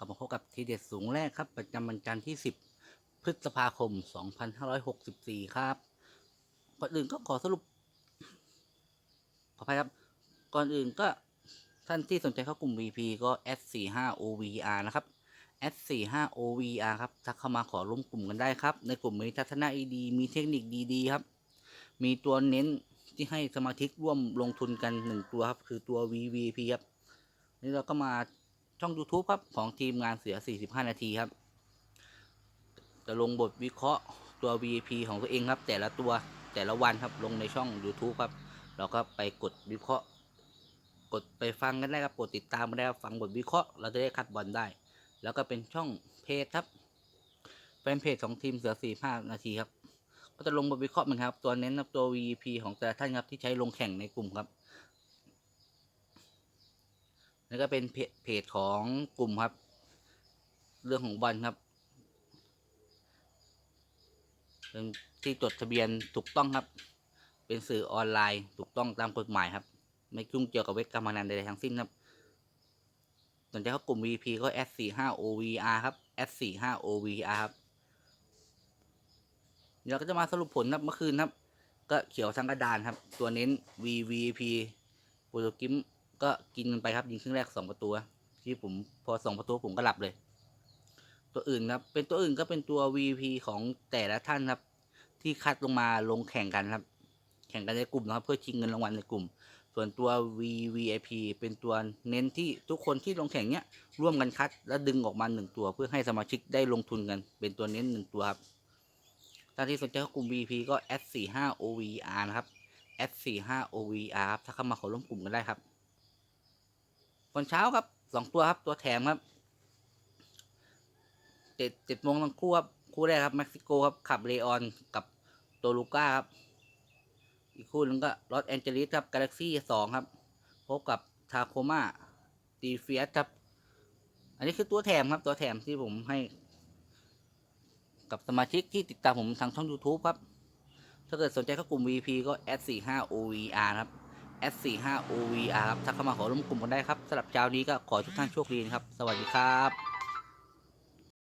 ลับมาพบกับทีเด็ดสูงแรกครับ ประจำวันจันทร์ที่ 10 พฤษภาคม 2564 ครับ ก่อนอื่นก็ขอสรุป ขออภัยครับ ก่อนอื่นก็ท่านที่สนใจเข้ากลุ่ม VP ก็ S45OVR นะครับ S45OVR ครับ ทักเข้ามาขอร่วมกลุ่มกันได้ครับ ในกลุ่มมีทัศนะดีมีเทคนิคดีๆครับ มีตัวเน้นที่ให้สมาชิกร่วมลงทุนกันหนึ่งตัวครับ คือตัว VVP ครับ นี่เราก็มา ช่อง YouTube ครับ ของทีมงานเสือ 45 นาทีครับ จะลงบทวิเคราะห์ตัว VP ของตัวเองครับ แต่ละตัวแต่ละวันครับลงในช่อง YouTube ครับ เราก็ไปกดวิเคราะห์ กดไปฟังกันได้ครับ กดติดตามมาได้ครับฟังบทวิเคราะห์เราจะได้คัดบอลได้ แล้วก็เป็นช่องเพจครับเป็นเพจของทีมเสือ 45 นาทีครับ ก็จะลงบทวิเคราะห์เหมือนกันครับ ตัวเน้นครับตัว VP ของแต่ละท่านครับที่ใช้ลงแข่งในกลุ่มครับ แล้วก็เป็นเพจเพจของกลุ่มครับ เรื่องของบอลครับเป็นที่จดทะเบียนถูกต้องครับ เป็นสื่อออนไลน์ถูกต้องตามกฎหมายครับ ไม่ยุ่งเกี่ยวกับเว็บการพนันใดๆทั้งสิ้นครับสนใจเข้ากลุ่ม VP ก็ S45OVR ครับ S45OVR ครับเดี๋ยวเราก็จะมาสรุปผลครับเมื่อคืนครับ ก็เขียวทั้งกระดานครับ ตัวเน้น VVP โปรตุกิม ก็กินกันไปครับยิงครึ่งแรกสองประตูที่ผมพอสองประตูผมก็หลับเลย ตัวอื่นครับ เป็นตัวอื่นก็เป็นตัว VP ของแต่ละท่านครับ ที่คัดลงมาลงแข่งกันครับ แข่งกันในกลุ่มนะครับ เพื่อชิงเงินรางวัลในกลุ่ม ส่วนตัว VVIP เป็นตัวเน้นที่ทุกคนที่ลงแข่งเนี้ยร่วมกันคัดแล้วดึงออกมาหนึ่งตัว เพื่อให้สมาชิกได้ลงทุนกัน เป็นตัวเน้นหนึ่งตัวครับท่านที่สนใจกลุ่ม VP ก็ S45OVR นะครับ S45OVR ครับถ้าเข้ามาขอร่วมกลุ่มกันได้ครับ ตอนเช้าครับสองตัวครับตัวแถมครับเจ็ดเจ็ดโมงทั้งคู่ครับคู่แรกครับเม็กซิโกครับขับเลออนกับโตลูก้าครับ อีกคู่หนึงก็ลอสแอนเจลิสครับกาแล็กซี่สองครับ พบกับทาโคมาตีเฟียสครับ อันนี้คือตัวแถมครับ ตัวแถมที่ผมให้ กับสมาชิกที่ติดตามผมทางช่อง YouTube ครับ ถ้าเกิดสนใจเข้ากลุ่ม VP ก็ S45OVR ครับ S45OVR ครับถ้าเข้ามาขอร่วมกลุ่มกันได้ครับสำหรับเช้านี้ก็ขอทุกท่านโชคดีนะครับ สวัสดีครับ